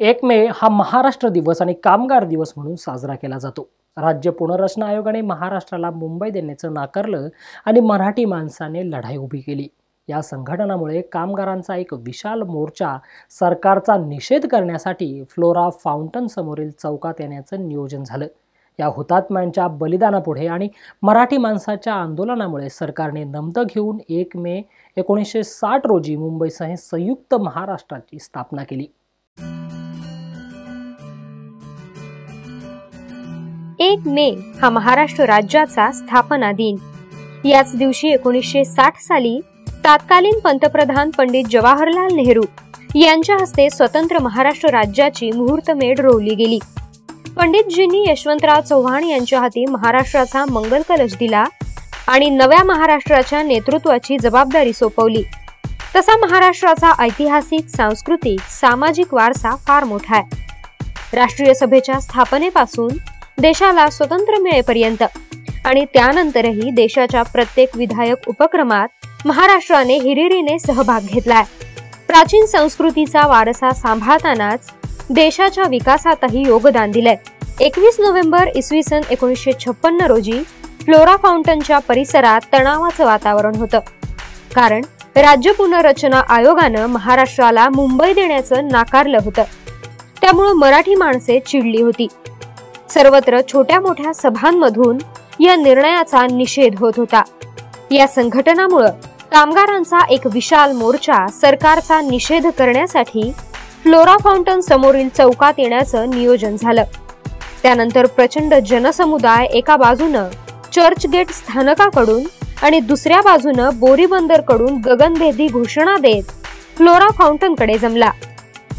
एक मे हा महाराष्ट्र दिवस आणि कामगार दिवस म्हणून साजरा केला जातो. राज्य पुनर्रचना आयोगाने महाराष्ट्राला मुंबई देण्याचं नाकारलं आणि मराठी माणसाने लढाई उभी केली. या संघटनामुळे कामगारांचा एक विशाल मोर्चा सरकारचा निषेध करण्यासाठी फ्लोरा फाउंटन समोरील चौकात येण्याचं नियोजन झालं. या हुतात्म्यांच्या बलिदानापुढे आणि मराठी माणसाच्या आंदोलनामुळे सरकारने नमतं घेऊन एक मे एकोणीसशे साठ रोजी मुंबईसह संयुक्त महाराष्ट्राची स्थापना केली. एक मे हा महाराष्ट्र राज्याचा स्थापना दिन. याच दिवशी एकोणीसशे साठ साली तत्कालीन पंतप्रधान पंडित जवाहरलाल नेहरू यांच्या हस्ते स्वतंत्र महाराष्ट्र राज्याची मुहूर्तमेढ रोवली गेली. पंडितजींनी यशवंतराव चव्हाण यांच्या हाती महाराष्ट्राचा मंगल कलश दिला आणि नव्या महाराष्ट्राच्या नेतृत्वाची जबाबदारी सोपवली. तसा महाराष्ट्राचा ऐतिहासिक सांस्कृतिक सामाजिक वारसा फार मोठा आहे. राष्ट्रीय सभेच्या स्थापनेपासून देशाला स्वतंत्र मिळेपर्यंत. आणि त्यानंतरही देशाच्या प्रत्येक विधायक उपक्रमात महाराष्ट्राने हिरिरीने सहभाग घेतलाय. प्राचीन संस्कृतीचा वारसा सांभाळतानाच देशाच्या विकासातही योगदान दिलंय. एकवीस नोव्हेंबर इसवी सन एकोणीसशे छप्पन्न रोजी फ्लोरा फाउंटनच्या परिसरात तणावाचं वातावरण होतं. कारण राज्य पुनर्रचना आयोगानं महाराष्ट्राला मुंबई देण्याचं नाकारलं होतं. त्यामुळं मराठी माणसे चिडली होती. सर्वत्र छोट्या मोठ्या सभांमधून या निर्णयाचा निषेध होत होता. या संघटनामुळं कामगारांचा एक विशाल मोर्चा सरकारचा निषेध करण्यासाठी फ्लोरा फाउंटन समोरील चौकात येण्याचं नियोजन झालं. त्यानंतर प्रचंड जनसमुदाय एका बाजूनं चर्चगेट स्थानकाकडून आणि दुसऱ्या बाजूनं बोरीबंदरकडून गगनभेदी घोषणा देत फ्लोरा फाउंटनकडे जमला.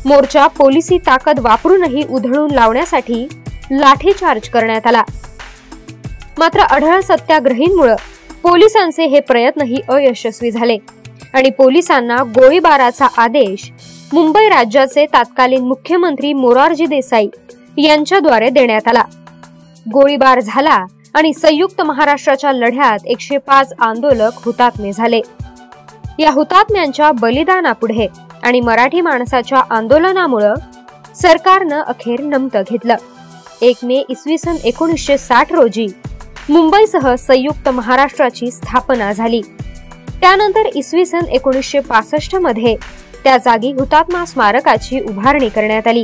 मोर्चा पोलिसी ताकद वापरूनही उधळून लावण्यासाठी लाठीचार्ज करण्यात आला. मात्र अढळ सत्याग्रहींमुळे पोलिसांचे हे प्रयत्नही अयशस्वी झाले. आणि पोलिसांना गोळीबाराचा आदेश मुंबई राज्याचे तत्कालीन मुख्यमंत्री मोरारजी देसाई यांच्याद्वारे देण्यात आला. गोळीबार झाला आणि संयुक्त महाराष्ट्राच्या लढ्यात एकशे पाच आंदोलक हुतात्मे झाले. या हुतात्म्यांच्या बलिदानापुढे आणि मराठी माणसाच्या आंदोलनामुळं सरकारनं अखेर नमतं घेतलं. एक मे इसवी सन एकोणीसशे साठ रोजी मुंबईसह संयुक्त महाराष्ट्राची स्थापना झाली. त्यानंतर इसवी सन एकोणीसशे पासष्टमध्ये त्या जागी हुतात्मा स्मारकाची उभारणी करण्यात आली.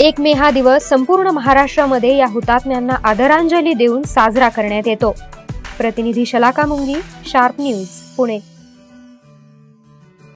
एक मे हा दिवस संपूर्ण महाराष्ट्रामध्ये या हुतात्म्यांना आदरांजली देऊन साजरा करण्यात येतो. प्रतिनिधी शलाका मुंगी शार्प न्यूज पुणे.